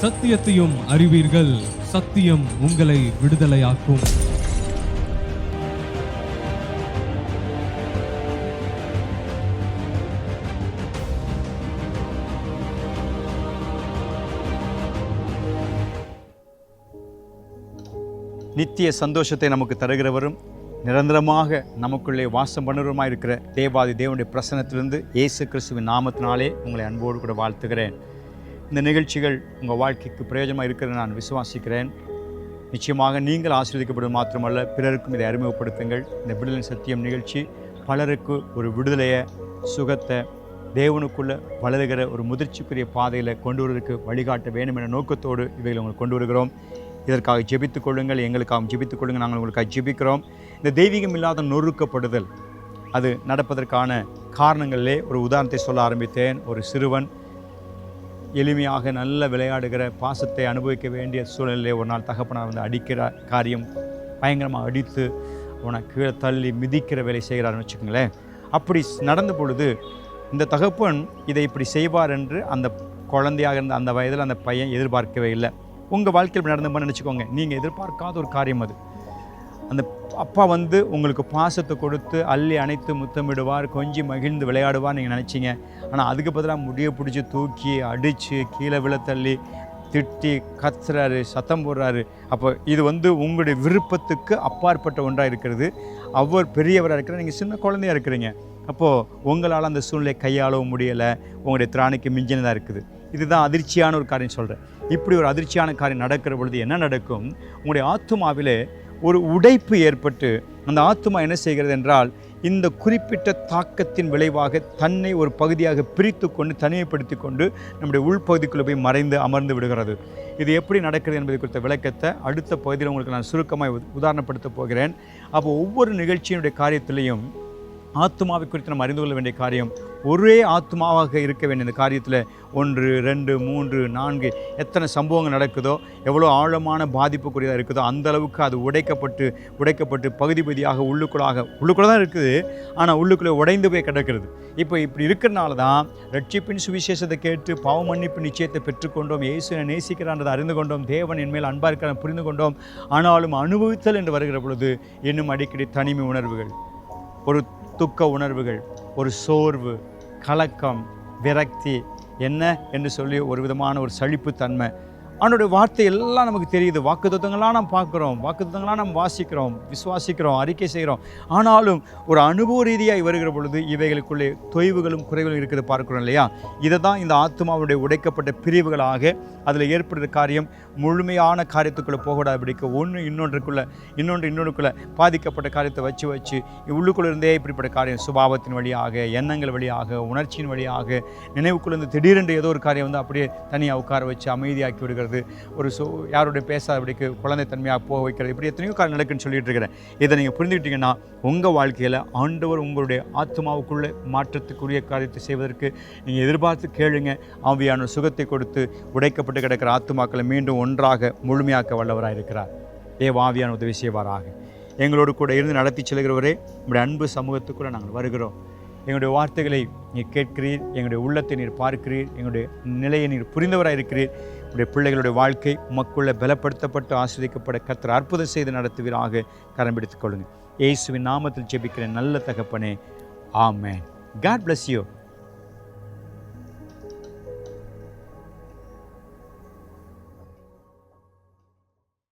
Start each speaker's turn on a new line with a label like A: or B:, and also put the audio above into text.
A: சத்தியத்தையும் அறிவீர்கள். சத்தியம் உங்களை விடுதலையாக்கும்.
B: நித்திய சந்தோஷத்தை நமக்கு தருகிறவரும் நிரந்தரமாக நமக்குள்ளே வாசம் பண்ணுறவருமாக இருக்கிற தேவாதி தேவனுடைய பிரசனத்திலிருந்து இயேசு கிறிஸ்துவின் நாமத்தினாலே உங்களை அன்போடு கூட வாழ்த்துகிறேன். இந்த நிகழ்ச்சிகள் உங்கள் வாழ்க்கைக்கு பிரயோஜனமாக இருக்கிறத நான் விசுவாசிக்கிறேன். நிச்சயமாக நீங்கள் ஆசீர்வதிக்கப்படும் மாத்திரமல்ல பிறருக்கும் இதை அறிமுகப்படுத்துங்கள். இந்த விடுதலை சத்தியம் நிகழ்ச்சி பலருக்கு ஒரு விடுதலையை சுகத்தை தேவனுக்குள்ளே வளருகிற ஒரு முதிர்ச்சிக்குரிய பாதையில் கொண்டு வருவதற்கு வழிகாட்ட வேண்டும் என்ற நோக்கத்தோடு இவைகளை உங்களுக்கு கொண்டு வருகிறோம். இதற்காக ஜெபித்துக் கொள்ளுங்கள் எங்களுக்காக ஜெபித்துக் கொள்ளுங்கள் நாங்கள் உங்களுக்காக ஜெபிக்கிறோம். இந்த தெய்வீகம் இல்லாத நொறுக்கப்படுதல் அது நடப்பதற்கான காரணங்களிலே ஒரு உதாரணத்தை சொல்ல ஆரம்பித்தேன். ஒரு சிறுவன் எளிமையாக நல்ல விளையாடுகிற பாசத்தை அனுபவிக்க வேண்டிய சூழ்நிலையிலே ஒரு நாள் தகப்பனார் வந்து அடிக்கிற காரியம் பயங்கரமாக அடித்து அவனை கீழே தள்ளி மிதிக்கிற வேலை செய்கிறாருன்னு வச்சுக்கோங்களேன். அப்படி நடந்த பொழுது இந்த தகப்பன் இதை இப்படி செய்வார் என்று அந்த குழந்தையாக இருந்த அந்த வயதில் அந்த பையன் எதிர்பார்க்கவே இல்லை. உங்கள் வாழ்க்கையில் நடந்த மாதிரி நினச்சிக்கோங்க. நீங்கள் எதிர்பார்க்காத ஒரு காரியம் அது. அந்த அப்பா வந்து உங்களுக்கு பாசத்தை கொடுத்து அள்ளி அணைத்து முத்தமிடுவார் கொஞ்சி மகிழ்ந்து விளையாடுவார் நீங்கள் நினச்சிங்க. ஆனால் அதுக்கு பதிலாக முடியை பிடிச்சி தூக்கி அடித்து கீழே விழ தள்ளி திட்டி கத்துறாரு சத்தம் போடுறாரு. அப்போ இது வந்து உங்களுடைய விருப்பத்துக்கு அப்பாற்பட்ட ஒன்றாக இருக்கிறது. அவர் பெரியவராக இருக்கிற நீங்கள் சின்ன குழந்தையா இருக்கிறீங்க. அப்போது உங்களால் அந்த சூழ்நிலையை கையாளவும் முடியலை. உங்களுடைய திராணிக்கு மிஞ்சினதாக இருக்குது. இதுதான் அதிர்ச்சியான ஒரு காரியம் சொல்கிறேன் இப்படி ஒரு அதிர்ச்சியான காரியம் நடக்கிற பொழுது என்ன நடக்கும்? உங்களுடைய ஆத்துமாவிலே ஒரு உடைப்பு ஏற்பட்டு அந்த ஆத்துமா என்ன செய்கிறது என்றால் இந்த குறிப்பிட்ட தாக்கத்தின் விளைவாக தன்னை ஒரு பகுதியாக பிரித்து கொண்டு தனிமைப்படுத்தி கொண்டு நம்முடைய உள்பகுதிக்குள்ளே போய் மறைந்து அமர்ந்து விடுகிறது. இது எப்படி நடக்கிறது என்பதை குறித்த விளக்கத்தை அடுத்த பகுதியில் உங்களுக்கு நான் சுருக்கமாக உதாரணப்படுத்தப் உதாரணப்படுத்த போகிறேன். அப்போ ஒவ்வொரு நிகழ்ச்சியினுடைய காரியத்திலையும் ஆத்மாவை குறித்து நம்ம அறிந்து கொள்ள வேண்டிய காரியம் ஒரே ஆத்மாவாக இருக்க வேண்டிய இந்த காரியத்தில் ஒன்று ரெண்டு மூன்று நான்கு எத்தனை சம்பவங்கள் நடக்குதோ எவ்வளோ ஆழமான பாதிப்புக்குரியதாக இருக்குதோ அந்த அளவுக்கு அது உடைக்கப்பட்டு உடைக்கப்பட்டு பகுதி பகுதியாக உள்ளுக்குள்ளாக உள்ளுக்குள்ளே தான் இருக்குது. ஆனால் உள்ளுக்குள்ளே உடைந்து போய் கிடக்கிறது. இப்போ இப்படி இருக்கிறனால தான் ரட்சிப்பின் சுவிசேஷத்தை கேட்டு பாவ மன்னிப்பு நிச்சயத்தை பெற்றுக்கொண்டோம் இயேசுனை நேசிக்கிறான்றதை அறிந்து கொண்டோம் தேவன் என்மேல் அன்பாக இருக்கிறான் புரிந்து கொண்டோம் ஆனாலும் அனுபவித்தல் என்று வருகிற பொழுது இன்னும் அடிக்கடி தனிமை உணர்வுகள் ஒரு துக்க உணர்வுகள் ஒரு சோர்வு கலக்கம் விரக்தி என்ன என்று சொல்லி ஒரு விதமான ஒரு சலிப்புத்தன்மை அவனுடைய வார்த்தை எல்லாம் நமக்கு தெரியுது. வாக்குத்தத்தங்களாம் நாம் பார்க்குறோம். வாக்குத்தத்தங்களாம் நாம் வாசிக்கிறோம். விசுவாசிக்கிறோம். அறிக்கை செய்கிறோம். ஆனாலும் ஒரு அனுபவ ரீதியாக வருகிற பொழுது இவைகளுக்குள்ளே தொய்வுகளும் குறைவுகளும் இருக்கிறது பார்க்குறோம் இல்லையா? இதை தான் இந்த ஆத்மாவுடைய உடைக்கப்பட்ட பிரிவுகளாக அதில் ஏற்படுற காரியம். முழுமையான காரியத்துக்குள்ளே போகக்கூடாதுபடிக்கு ஒன்று இன்னொன்றுக்குள்ளே இன்னொன்று இன்னொன்றுக்குள்ளே பாதிக்கப்பட்ட காரியத்தை வச்சு வச்சு உள்ளுக்குள்ளே இருந்தே இப்படிப்பட்ட காரியம் சுபாவத்தின் வழியாக எண்ணங்கள் வழியாக உணர்ச்சியின் வழியாக நினைவுக்குள்ளேருந்து திடீரென்று ஏதோ ஒரு காரியம் வந்து அப்படியே தனியாக உட்கார வச்சு அமைதியாக்கி விடுகிறது. ஒரு சோ யாருடைய பேசாதபடிக்கு குழந்தை தன்மையாக போக வைக்கிறது இப்படி எத்தனையோ காலம் நடக்குன்னு சொல்லிட்டு இருக்கிறேன். இதை நீங்கள் புரிந்துக்கிட்டீங்கன்னா உங்கள் வாழ்க்கையில் ஆண்டவர் உங்களுடைய ஆத்மாவுக்குள்ளே மாற்றத்துக்குரிய காரியத்தை செய்வதற்கு நீங்கள் எதிர்பார்த்து கேளுங்க. ஆவியான சுகத்தை கொடுத்து உடைக்கப்பட்டு கிடக்கிற ஆத்துமாக்களை மீண்டும் ஒன்றாக முழுமையாக்க வல்லவராக இருக்கிறார். ஏ ஆவியான உதவி செய்வாராக. எங்களோடு கூட இருந்து நடத்தி செல்கிறவரே நம்முடைய அன்பு சமூகத்துக்குள்ளே நாங்கள் வருகிறோம். எங்களுடைய வார்த்தைகளை நீர் கேட்கிறீர் எங்களுடைய உள்ளத்தை நீர் பார்க்கிறீர் எங்களுடைய நிலையை நீர் புரிந்தவராக இருக்கிறீர். உடைய பிள்ளைகளுடைய வாழ்க்கை உமக்குள்ள பலப்படுத்தப்பட்டு ஆஸ்வதிக்கப்பட கர்த்தர் அற்புதம் செய்து நடத்துவீராக கரம் பிடித்துக் கொள்ளுங்கள். இயேசுவின் நாமத்தில் ஜெபிக்கிற நல்ல தகப்பனே. ஆமேன். God bless you